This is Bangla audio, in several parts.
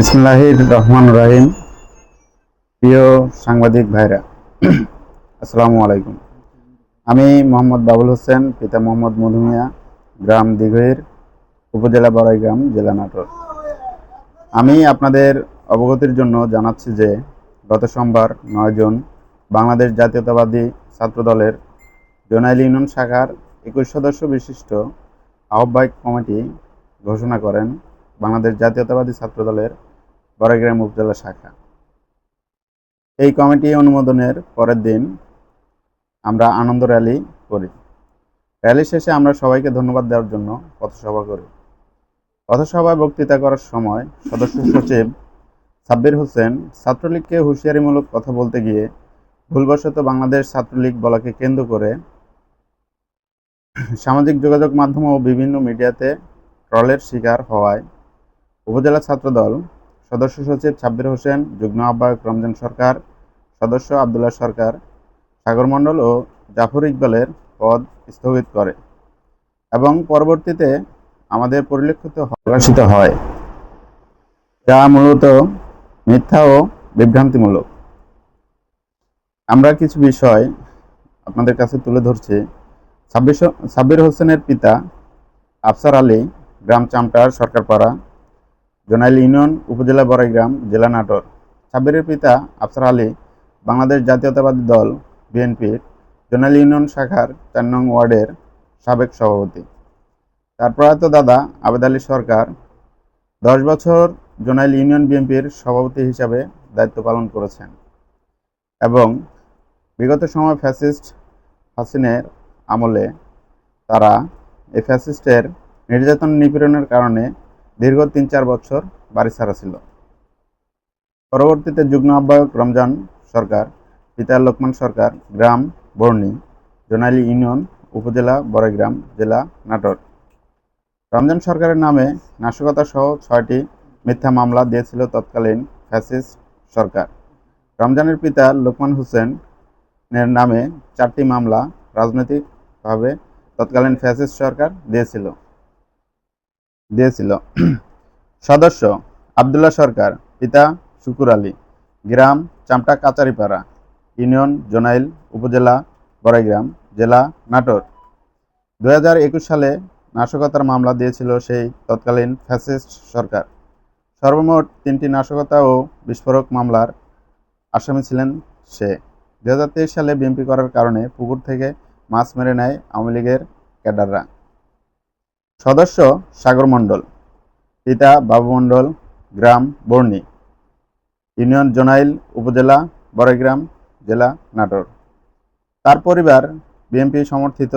বিসমুল্লাহির রহমান রাহিম প্রিয় সাংবাদিক ভাইরা আসসালামু আলাইকুম আমি মোহাম্মদ বাবুল হোসেন, পিতা মোহাম্মদ মধুমিয়া গ্রাম দিঘইর, উপজেলা বড়াইগ্রাম জেলা নাটোর। আমি আপনাদের অবগতির জন্য জানাচ্ছি যে, গত সোমবার নয় জুন বাংলাদেশ জাতীয়তাবাদী ছাত্রদলের জোনাইল ইউনিয়ন শাখার একুশ সদস্য বিশিষ্ট আহ্বায়ক কমিটি ঘোষণা করেন বাংলাদেশ জাতীয়তাবাদী ছাত্রদলের বড়াইগ্রাম উপজেলা শাখা। এই কমিটি অনুমোদনের পরের দিন আমরা আনন্দ র্যালি করি। র্যালি শেষে আমরা সবাইকে ধন্যবাদ দেওয়ার জন্য পথসভা করি। পথসভায় বক্তৃতা করার সময় সদস্য সচিব সাব্বির হোসেন ছাত্রলীগকে হুঁশিয়ারিমূলক কথা বলতে গিয়ে ভুলবশত বাংলাদেশ ছাত্রলীগ বলাকে কেন্দ্র করে সামাজিক যোগাযোগ মাধ্যম ও বিভিন্ন মিডিয়াতে ট্রলের শিকার হওয়ায় উপজেলা ছাত্রদল সদস্য সচিব সাব্বির হোসেন, যুগ্ম আহ্বায়ক রমজান সরকার, সদস্য আবদুল্লাহ সরকার, সাগর মণ্ডল ও জাফর ইকবালের পদ স্থগিত করে এবং পরবর্তীতে আমাদের পরিলক্ষিত প্রকাশিত হয়। যা মূলত মিথ্যা ও বিভ্রান্তিমূলক। আমরা কিছু বিষয় আপনাদের কাছে তুলে ধরছি। সাব্বির হোসেনের পিতা আফসার আলী, গ্রাম চামটার সরকারপাড়া। জোনাইল ইউনিয়ন, উপজেলা বড়াইগ্রাম, জেলা নাটোর। সাব্বিরের পিতা আফসার আলী, বাংলাদেশ জাতীয়তাবাদী দল বিএনপির জোনাইল ইউনিয়ন শাখার চার নং ওয়ার্ডের সাবেক সভাপতি। তার প্রয়াত দাদা আবেদ আলী সরকার দশ বছর জোনাইল ইউনিয়ন বিএনপির সভাপতি হিসাবে দায়িত্ব পালন করেছেন এবং বিগত সময় ফ্যাসিস্ট হাসিনের আমলে তারা এই ফ্যাসিস্টের নির্যাতন নিপীড়নের কারণে দীর্ঘ তিন চার বছর বাড়ি ছাড়া ছিল। পরবর্তীতে যুগ্ম আহ্বায়ক রমজান সরকার, পিতা লোকমান সরকার, গ্রাম, বর্ণি, জোনাইলি ইউনিয়ন, উপজেলা বড়গ্রাম জেলা, নাটোর। রমজান সরকারের নামে নাশকতা সহ ছয়টি মিথ্যা মামলা দিয়েছিল তৎকালীন ফ্যাসিস্ট সরকার। রমজানের পিতা লোকমান হোসেনের নামে চারটি মামলা রাজনৈতিকভাবে তৎকালীন ফ্যাসিস্ট সরকার দিয়েছিল। দিয়েছিল। সদস্য আবদুল্লাহ সরকার, পিতা শুকুর আলী, গ্রাম চামটা কাচারিপাড়া, ইউনিয়ন জোনাইল উপজেলা বড়াইগ্রাম, জেলা নাটোর। দু হাজার একুশ সালে নাশকতার মামলা দিয়েছিল সেই তৎকালীন ফ্যাসিস্ট সরকার। সর্বমোট তিনটি নাশকতা ও বিস্ফোরক মামলার আসামি ছিলেন সে। দু হাজার তেইশ সালে বিএমপি করার কারণে পুকুর থেকে মাছ মেরে নেয় আওয়ামী লীগের ক্যাডাররা। সদস্য সাগর মণ্ডল, পিতা বাবু মণ্ডল, গ্রাম বর্ণি। ইউনিয়ন জোনাইল উপজেলা, বড়াইগ্রাম জেলা, নাটোর। তার পরিবার বিএনপি সমর্থিত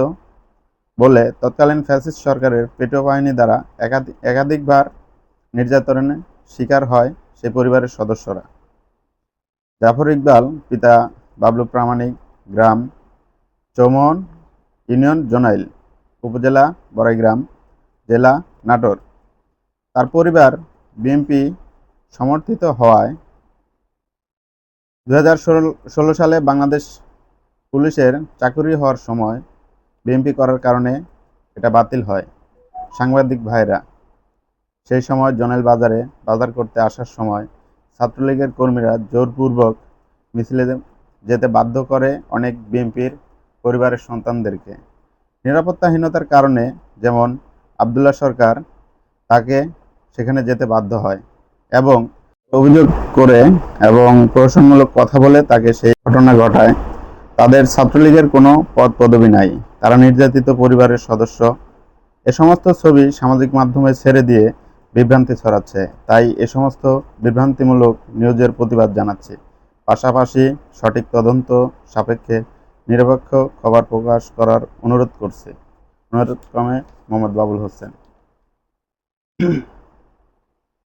বলে তৎকালীন ফ্যাসিস্ট সরকারের পেটো বাহিনী দ্বারা একাধিক একাধিকবার নির্যাতনের শিকার হয় সে পরিবারের সদস্যরা। জাফর ইকবাল, পিতা বাবলু প্রামাণিক, গ্রাম চৌমন ইউনিয়ন জোনাইল উপজেলা, বড়াইগ্রাম জেলা, নাটোর। তার পরিবার বিএনপি সমর্থিত হওয়ায় দু ষোলো সালে বাংলাদেশ পুলিশের চাকুরি হওয়ার সময় বিএনপি করার কারণে এটা বাতিল হয়। সাংবাদিক ভাইরা, সেই সময় জনেল বাজারে বাজার করতে আসার সময় ছাত্রলীগের কর্মীরা জোরপূর্বক মিছিলে যেতে বাধ্য করে অনেক বিএনপির পরিবারের সন্তানদেরকে। নিরাপত্তাহীনতার কারণে যেমন আবদুল্লাহ সরকার তাকে সেখানে যেতে বাধ্য হয় এবং অভিযোগ করে এবং প্রশংসামূলক কথা বলে তাকে সেই ঘটনা ঘটায়। তাদের ছাত্রলীগের কোনো পদ পদবি নাই। তারা নির্যাতিত পরিবারের সদস্য। এ সমস্ত ছবি সামাজিক মাধ্যমে ছেড়ে দিয়ে বিভ্রান্তি ছড়াচ্ছে। তাই এ সমস্ত বিভ্রান্তিমূলক নিউজের প্রতিবাদ জানাচ্ছি। পাশাপাশি সঠিক তদন্ত সাপেক্ষে নিরপেক্ষ খবর প্রকাশ করার অনুরোধ করছে। অনুরোধ ক্রমে মোহাম্মদ বাবুল হোসেন।